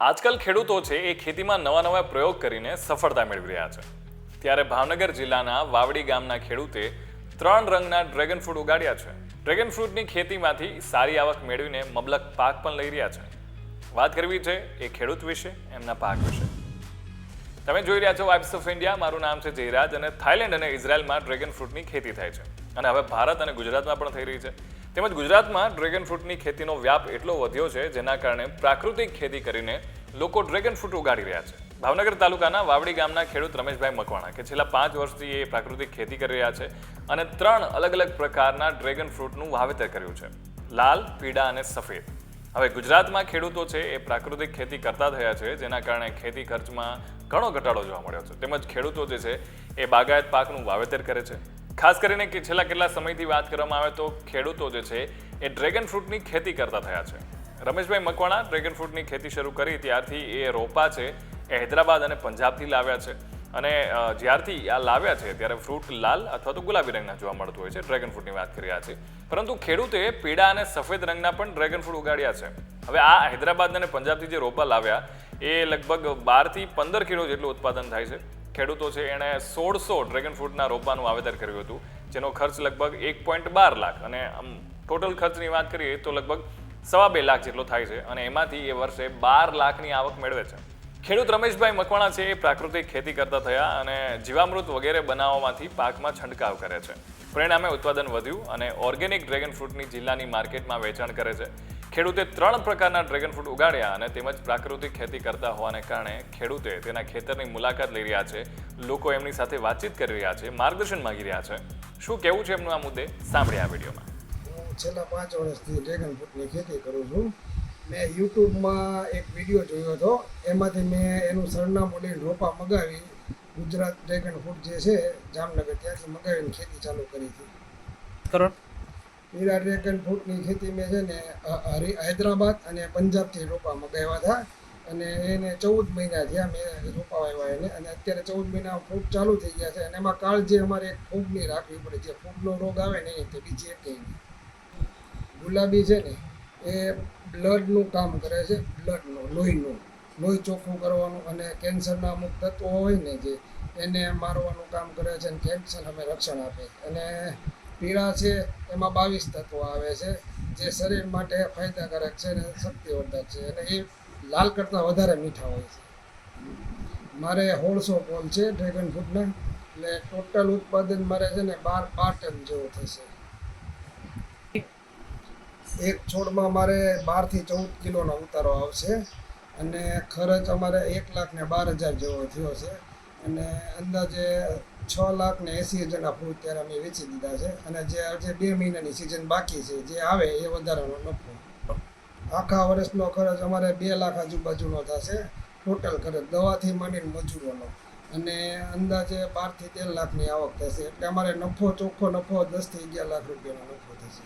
આજકાલ ખેડૂતો છે એ ખેતીમાં નવા નવા પ્રયોગ કરીને સફળતા મેળવી રહ્યા છે. ત્યારે ભાવનગર જિલ્લાના વાવડી ગામના ખેડૂતે ત્રણ રંગના ડ્રેગન ફ્રૂટ ઉગાડ્યા છે. ડ્રેગન ફ્રૂટની ખેતીમાંથી સારી આવક મેળવીને મબલક પાક પણ લઈ રહ્યા છે. વાત કરવી છે એ ખેડૂત વિશે, એમના પાક વિશે. તમે જોઈ રહ્યા છો વાઇબ્સ ઓફ ઇન્ડિયા મારું નામ છે જયરાજ અને થાઇલેન્ડ અને ઇઝરાયલમાં ડ્રેગન ફ્રૂટની ખેતી થાય છે. અને હવે ભારત અને ગુજરાતમાં પણ થઈ રહી છે. તેમજ ગુજરાતમાં ડ્રેગન ફ્રૂટની ખેતીનો વ્યાપ એટલો વધ્યો છે, જેના કારણે પ્રાકૃતિક ખેતી કરીને લોકો ડ્રેગન ફ્રૂટ ઉગાડી રહ્યા છે. ભાવનગર તાલુકાના વાવડી ગામના ખેડૂત રમેશભાઈ મકવાણા કે છેલ્લા પાંચ વર્ષથી એ પ્રાકૃતિક ખેતી કરી રહ્યા છે અને ત્રણ અલગ અલગ પ્રકારના ડ્રેગન ફ્રૂટનું વાવેતર કર્યું છે. લાલ, પીળા અને સફેદ. હવે ગુજરાતમાં ખેડૂતો છે એ પ્રાકૃતિક ખેતી કરતા થયા છે, જેના કારણે ખેતી ખર્ચમાં ઘણો ઘટાડો જોવા મળ્યો છે. તેમજ ખેડૂતો જે છે એ બાગાયત પાકનું વાવેતર કરે છે. ખાસ કરીને કે છેલ્લા કેટલા સમયથી વાત કરવામાં આવે તો ખેડૂતો જે છે, એ ડ્રેગન ફ્રૂટની ખેતી કરતા થયા છે. રમેશભાઈ મકવાણા ડ્રેગન ફ્રૂટની ખેતી શરૂ કરી ત્યારથી એ રોપા છે, એ હૈદરાબાદ અને પંજાબથી લાવ્યા છે. અને જ્યારથી આ લાવ્યા છે, ત્યારે ફ્રૂટ લાલ અથવા તો ગુલાબી રંગના જોવા મળતું હોય છે, ડ્રેગન ફ્રૂટની વાત કરી રહ્યા છે પરંતુ ખેડૂતે પીળા અને સફેદ રંગના પણ ડ્રેગન ફ્રૂટ ઉગાડ્યા છે. હવે આ હૈદરાબાદ અને પંજાબથી જે રોપા લાવ્યા, એ લગભગ બારથી પંદર કિલો જેટલું ઉત્પાદન થાય છે. ખેડૂતો છે, એણે સોળસો ડ્રેગન ફ્રૂટના રોપાનું વાવેતર કર્યું હતું, જેનો ખર્ચ લગભગ એક પોઈન્ટ બાર લાખ. અને આમ ટોટલ ખર્ચની વાત કરીએ તો લગભગ સવા બે લાખ જેટલો થાય છે, અને એમાંથી એ વર્ષે બાર લાખની આવક મેળવે છે. ખેડૂત રમેશભાઈ મકવાણા છે, એ પ્રાકૃતિક ખેતી કરતા થયા અને જીવામૃત વગેરે બનાવવામાંથી પાકમાં છંટકાવ કરે છે. પરિણામે ઉત્પાદન વધ્યું અને ઓર્ગેનિક ડ્રેગન ફ્રૂટની જિલ્લાની માર્કેટમાં વેચાણ કરે છે. ખેડૂતે ત્રણ પ્રકારના ડ્રેગન ફ્રૂટ ઉગાડ્યા અને તેમજ પ્રાકૃતિક ખેતી કરતા હોવાને કારણે ખેડૂતે તેના ખેતરની મુલાકાત લઈ રહ્યા છે. લોકો એમની સાથે વાતચીત કરી રહ્યા છે માર્ગદર્શન માંગી રહ્યા છે. શું કેવું છે એમનું આ મુદ્દે? સાંભળ્યા આ વિડીયોમાં. હું છેલ્લા પાંચ વર્ષથી ડ્રેગન ફ્રૂટની ખેતી કરું છું. મેં યુટ્યુબમાં એક વીડિયો જોયો હતો. એમાંથી મેં એનું સરનામું લઈને રોપા મગાવી. ગુજરાત ડ્રેગન ફ્રૂટ જે છે જામનગર ત્યાંથી મગાવીને ખેતી ચાલુ કરી હતી. કરો પીળા ડ્રેગન ફ્રૂટની ખેતી મેં છે ને હૈદરાબાદ અને પંજાબથી રોપામાં ગયા હતા અને એને ચૌદ મહિના થયા મેં રોપાવ્યા એને. અને અત્યારે ચૌદ મહિના ફૂટ ચાલુ થઈ ગયા છે. અને એમાં કાળજી અમારે ફૂગની રાખવી પડે, જે ફૂગનો રોગ આવે ને તે બીજી એક ગુલાબી છે ને, એ બ્લડનું કામ કરે છે, બ્લડનું, લોહીનું. લોહી ચોખ્ખું કરવાનું અને કેન્સરના અમુક તત્વો હોય ને જે, એને મારવાનું કામ કરે છે અને કેન્સર અમે રક્ષણ આપે. અને પીળા છે, એમાં બાવીસ તત્વો આવે છે, જે શરીર માટે ફાયદાકારક છે અને શક્તિવર્ધક છે. અને એ લાલ કરતાં વધારે મીઠા હોય છે. મારે હોળસો પોલ છે, ડ્રેગન ફ્રૂટના એટલે ટોટલ ઉત્પાદન મારે છે ને બાર બાર ટન જેવું થશે. એક છોડમાં મારે બારથી ચૌદ કિલોનો ઉતારો આવશે અને ખર્ચ અમારે એક લાખ ને બાર હજાર જેવો થયો છે. અને અંદાજે છ લાખ ને એંસી હજારના ફૂલ ત્યારે અમે વેચી દીધા છે. અને જે આજે બે મહિનાની સિઝન બાકી છે, જે આવે એ વધારાનો નફો આખા વર્ષનો ખર્ચ અમારે બે લાખ આજુબાજુનો થશે. ટોટલ ખર્ચ દવાથી માંડીને મજૂરોનો. અને અંદાજે બારથી તેર લાખની આવક થશે. એટલે અમારે નફો ચોખ્ખો નફો દસથી અગિયાર લાખ રૂપિયાનો નફો થશે.